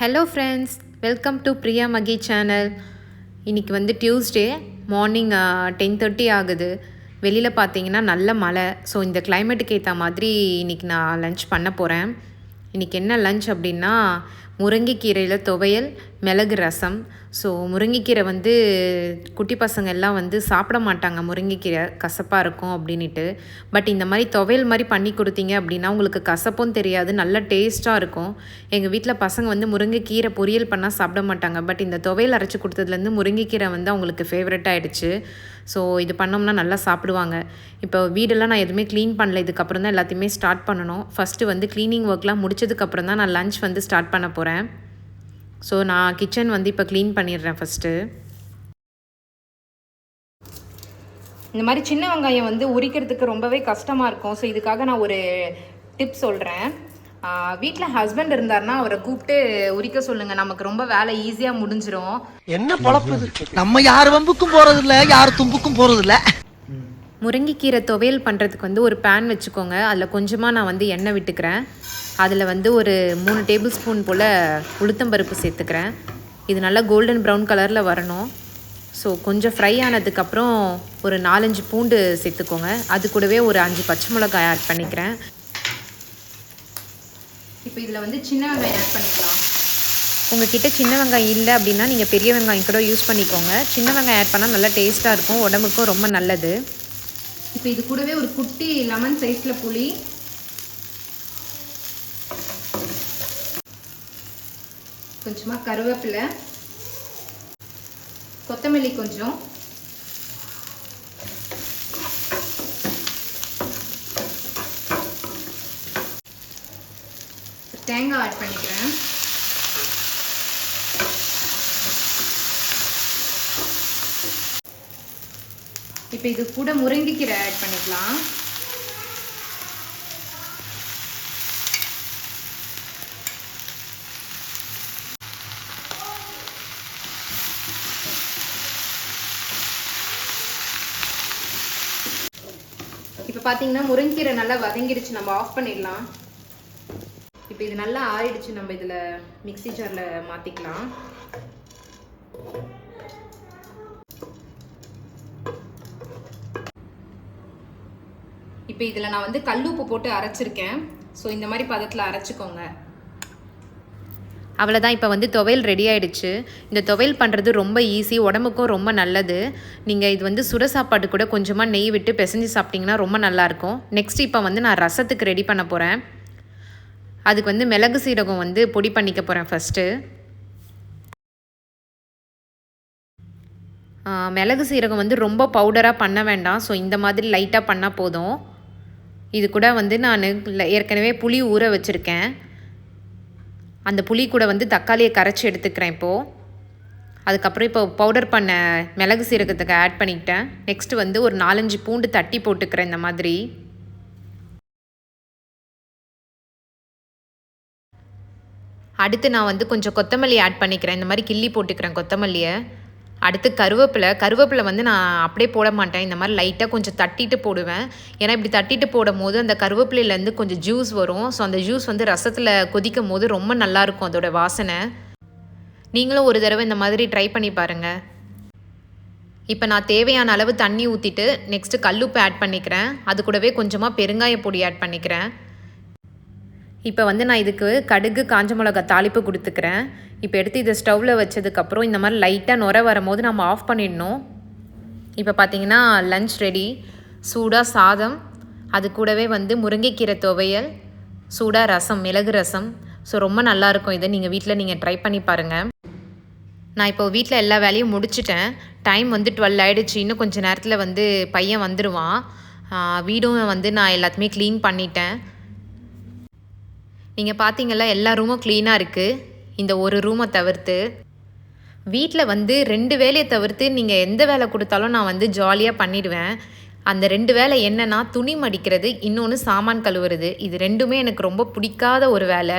Hello friends welcome to Priya Magi channel இன்றைக்கி வந்து Tuesday morning ten thirty ஆகுது. வெளியில் பார்த்தீங்கன்னா நல்ல மழை. ஸோ இந்த கிளைமேட்டுக்கு ஏற்ற மாதிரி இன்றைக்கி நான் லன்ச் பண்ண போகிறேன் இன்றைக்கி என்ன லன்ச் அப்படின்னா முருங்கைக்கீரையில் துவையல் மிளகு ரசம். ஸோ முருங்கைக்கீரை வந்து குட்டி பசங்க எல்லாம் வந்து சாப்பிட மாட்டாங்க. முருங்கைக்கீரை கசப்பாக இருக்கும் அப்படின்ட்டு பட் இந்த மாதிரி துவையல் மாதிரி பண்ணி கொடுத்தீங்க அப்படின்னா உங்களுக்கு கசப்பும் தெரியாது நல்ல டேஸ்ட்டாக இருக்கும். எங்கள் வீட்டில் பசங்க வந்து முருங்கைக்கீரை பொரியல் பண்ணால் சாப்பிட மாட்டாங்க. பட் இந்த துவையல் அரைச்சி கொடுத்ததுலேருந்து முருங்கைக்கீரை வந்து அவங்களுக்கு ஃபேவரட் ஆகிடுச்சு ஸோ இது பண்ணோம்னா நல்லா சாப்பிடுவாங்க. இப்போ வீடெல்லாம் நான் எதுவுமே க்ளீன் பண்ணல. இதுக்கப்புறம் தான் எல்லாத்தையுமே ஸ்டார்ட் பண்ணணும். ஃபஸ்ட்டு வந்து க்ளீனிங் ஒர்க்லாம் முடிச்சதுக்கப்புறம் தான் நான் லஞ்ச் வந்து ஸ்டார்ட் பண்ண போகிறேன் ஸோ நான் கிச்சன் வந்து இப்போ க்ளீன் பண்ணிடுறேன் ஃபஸ்ட்டு இந்த மாதிரி சின்ன வெங்காயம் வந்து உரிக்கிறதுக்கு ரொம்பவே கஷ்டமாக இருக்கும். ஸோ இதுக்காக நான் ஒரு டிப் சொல்கிறேன் வீட்டில் ஹஸ்பண்ட் இருந்தாருன்னா அவரை கூப்பிட்டு உரிக்க சொல்லுங்கள் நமக்கு ரொம்ப வேலை ஈஸியாக முடிஞ்சிரும். என்ன பொழப்பு இது? நம்ம யார் வம்புக்கும் போறது இல்ல யார் தும்புக்கும் போறது இல்ல முருங்கைக்கீரை துவையல் பண்ணுறதுக்கு வந்து ஒரு பேன் வச்சுக்கோங்க. அதில் கொஞ்சமாக நான் வந்து எண்ணெய் விட்டுக்கிறேன். அதில் வந்து ஒரு மூணு டேபிள் ஸ்பூன் போல் உளுத்தம்பருப்பு சேர்த்துக்கிறேன். இது நல்லா கோல்டன் ப்ரௌன் கலரில் வரணும். ஸோ கொஞ்சம் ஃப்ரை ஆனதுக்கப்புறம் ஒரு நாலஞ்சு பூண்டு சேர்த்துக்கோங்க. அது கூடவே ஒரு அஞ்சு பச்சை மிளகாய் ஆட் பண்ணிக்கிறேன். இப்போ இதில் வந்து சின்ன வெங்காயம் ஆட் பண்ணிக்கலாம். உங்ககிட்ட சின்ன வெங்காயம் இல்லை அப்படின்னா நீங்கள் பெரிய வெங்காயம் கூட யூஸ் பண்ணிக்கோங்க. சின்ன வெங்காயம் ஆட் பண்ணால் நல்லா டேஸ்ட்டாக இருக்கும். உடம்புக்கும் ரொம்ப நல்லது. இப்போ இது கூடவே ஒரு குட்டி லெமன் சைஸில் புளி. கொஞ்சமாக கருவேப்பிலை. கொத்தமல்லி கொஞ்சம். தேங்காய் ஆட் பண்ணிக்கிறேன். இப்போ இது கூட முருங்கைக்கீரை ஆட் பண்ணிக்கலாம். இப்போ பார்த்தீங்கன்னா முருங்கீரை நல்லா வதங்கிடுச்சு நம்ம ஆஃப் பண்ணிடலாம். இப்போ இது நல்லா ஆறிடுச்சு நம்ம இதில் மிக்ஸி ஜாரில் மாற்றிக்கலாம் இப்போ இதில் நான் வந்து கல்லுப்பு போட்டு அரைச்சிருக்கேன். ஸோ இந்த மாதிரி பதத்தில் அரைச்சிக்கோங்க. அவ்வளோதான் இப்போ வந்து துவையல் ரெடி ஆயிடுச்சு. இந்த துவையல் பண்ணுறது ரொம்ப ஈஸி உடம்புக்கும் ரொம்ப நல்லது. நீங்கள் இது வந்து சுட சாப்பாடு கூட கொஞ்சமாக நெய் விட்டு பிசைஞ்சு சாப்பிட்டிங்கன்னா ரொம்ப நல்லாயிருக்கும் நெக்ஸ்ட் இப்போ வந்து நான் ரசத்துக்கு ரெடி பண்ண போகிறேன் அதுக்கு வந்து மிளகு சீரகம் வந்து பொடி பண்ணிக்க போகிறேன் ஃபஸ்ட்டு மிளகு சீரகம் வந்து ரொம்ப பவுடராக பண்ண வேண்டாம். ஸோ இந்த மாதிரி லைட்டாக பண்ணால் போதும். இது கூட வந்து நான் ஏற்கனவே புளி ஊற வச்சுருக்கேன். அந்த புளி கூட வந்து தக்காளியை கரைச்சி எடுத்துக்கிறேன் இப்போது அதுக்கப்புறம் இப்போ பவுடர் பண்ண மிளகு சீரகத்துக்கு ஆட் பண்ணிக்கிட்டேன். நெக்ஸ்ட்டு வந்து ஒரு நாலஞ்சு பூண்டு தட்டி போட்டுக்கிறேன் இந்த மாதிரி. அடுத்து நான் வந்து கொஞ்சம் கொத்தமல்லி ஆட் பண்ணிக்கிறேன். இந்த மாதிரி கிள்ளி போட்டுக்கிறேன் கொத்தமல்லியை. அடுத்து கருவேப்பிலை. கருவேப்பிலை வந்து நான் அப்படியே போட மாட்டேன். இந்த மாதிரி லைட்டாக கொஞ்சம் தட்டிட்டு போடுவேன். ஏன்னா இப்படி தட்டிட்டு போடும் போது அந்த கருவேப்பிலையிலேருந்து கொஞ்சம் ஜூஸ் வரும். ஸோ அந்த ஜூஸ் வந்து ரசத்தில் கொதிக்கும் போது ரொம்ப நல்லாயிருக்கும் அதோடய வாசனை. நீங்களும் ஒரு தடவை இந்த மாதிரி ட்ரை பண்ணி பாருங்கள் இப்போ நான் தேவையான அளவு தண்ணி ஊற்றிட்டு நெக்ஸ்ட்டு கல்லுப்பு ஆட் பண்ணிக்கிறேன். அது கூடவே கொஞ்சமாக பெருங்காய பொடி ஆட் பண்ணிக்கிறேன். இப்போ வந்து நான் இதுக்கு கடுகு காஞ்ச மிளகா தாளிப்பு கொடுத்துக்கிறேன். இப்போ எடுத்து இதை ஸ்டவ்வில் வச்சதுக்கப்புறம் இந்த மாதிரி லைட்டாக நுர வரும்போது நம்ம ஆஃப் பண்ணிடணும். இப்போ பார்த்தீங்கன்னா லஞ்ச் ரெடி. சூடாக சாதம் அது கூடவே வந்து முருங்கைக்கீரை துவையல் சூடாக ரசம் மிளகு ரசம். ஸோ ரொம்ப நல்லாயிருக்கும் இதை. நீங்கள் வீட்டில் நீங்கள் ட்ரை பண்ணி பாருங்கள் நான் இப்போ வீட்டில் எல்லா வேலையும் முடிச்சிட்டேன். டைம் வந்து டுவெல் ஆகிடுச்சு இன்னும் கொஞ்சம் நேரத்தில் வந்து பையன் வந்துடுவான் வீடும் வந்து நான் எல்லாத்தையுமே க்ளீன் பண்ணிட்டேன். நீங்கள் பார்த்தீங்களா எல்லா ரூமும் க்ளீனாக இருக்குது இந்த ஒரு ரூமை தவிர்த்து வீட்டில் வந்து ரெண்டு வேலையை தவிர்த்து நீங்கள் எந்த வேலை கொடுத்தாலும் நான் வந்து ஜாலியாக பண்ணிடுவேன். அந்த ரெண்டு வேலை என்னென்னா துணி மடிக்கிறது இன்னொன்று சாமான் கழுவுறது. இது ரெண்டுமே எனக்கு ரொம்ப பிடிக்காத ஒரு வேலை.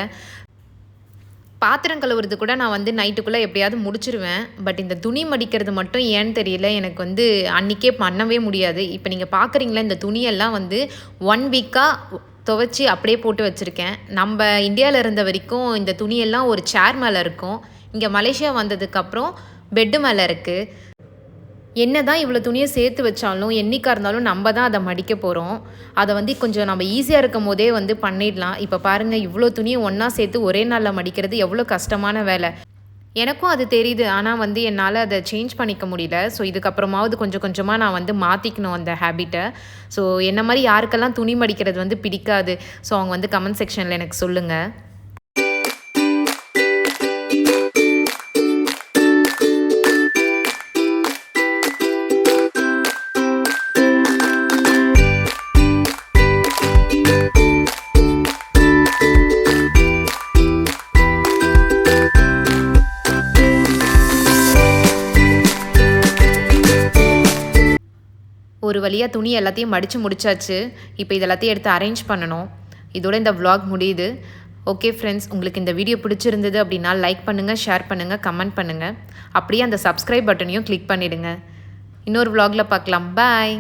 பாத்திரம் கழுவுறது கூட நான் வந்து நைட்டுக்குள்ளே எப்படியாவது முடிச்சிருவேன். பட் இந்த துணி மடிக்கிறது மட்டும் ஏன்னு தெரியல. எனக்கு வந்து அன்றைக்கே பண்ணவே முடியாது. இப்போ நீங்கள் பார்க்குறீங்களா இந்த துணியெல்லாம் வந்து ஒன் வீக்காக துவைச்சி அப்படியே போட்டு வச்சுருக்கேன். நம்ம இந்தியாவில் இருந்த வரைக்கும் இந்த துணியெல்லாம் ஒரு சேர் மேலே இருக்கும். இங்கே மலேசியா வந்ததுக்கப்புறம் பெட்டு மேலே இருக்குது என்ன தான் இவ்வளோ துணியை சேர்த்து வச்சாலும் என்றைக்காக இருந்தாலும் நம்ம தான் அதை மடிக்க போகிறோம் அதை வந்து கொஞ்சம் நம்ம ஈஸியாக இருக்கும் போதே வந்து பண்ணிடலாம். இப்போ பாருங்கள் இவ்வளோ துணியை ஒன்றா சேர்த்து ஒரே நாளில் மடிக்கிறது எவ்வளோ கஷ்டமான வேலை. எனக்கும் அது தெரியுது. ஆனால் வந்து என்னால் அதை சேஞ்ச் பண்ணிக்க முடியல. ஸோ இதுக்கப்புறமாவது கொஞ்சம் கொஞ்சமாக நான் வந்து மாற்றிக்கணும் அந்த ஹேபிட்டை ஸோ என்ன மாதிரி யாருக்கெல்லாம் துணி மடிக்கிறது வந்து பிடிக்காது. ஸோ அவங்க வந்து கமெண்ட் செக்ஷனில் எனக்கு சொல்லுங்கள் ஒரு வழியாக துணி எல்லாத்தையும் மடித்து முடிச்சாச்சு. இப்போ இது எல்லாத்தையும் எடுத்து அரேஞ்ச் பண்ணணும். இதோட இந்த வ்ளாக் முடியுது. ஓகே ஃப்ரெண்ட்ஸ் உங்களுக்கு இந்த வீடியோ பிடிச்சிருந்தது அப்படின்னா லைக் பண்ணுங்கள் ஷேர் பண்ணுங்கள் கமெண்ட் பண்ணுங்கள் அப்படியே அந்த சப்ஸ்கிரைப் பட்டனையும் கிளிக் பண்ணிவிடுங்க இன்னொரு வ்ளாகில் பார்க்கலாம். பாய்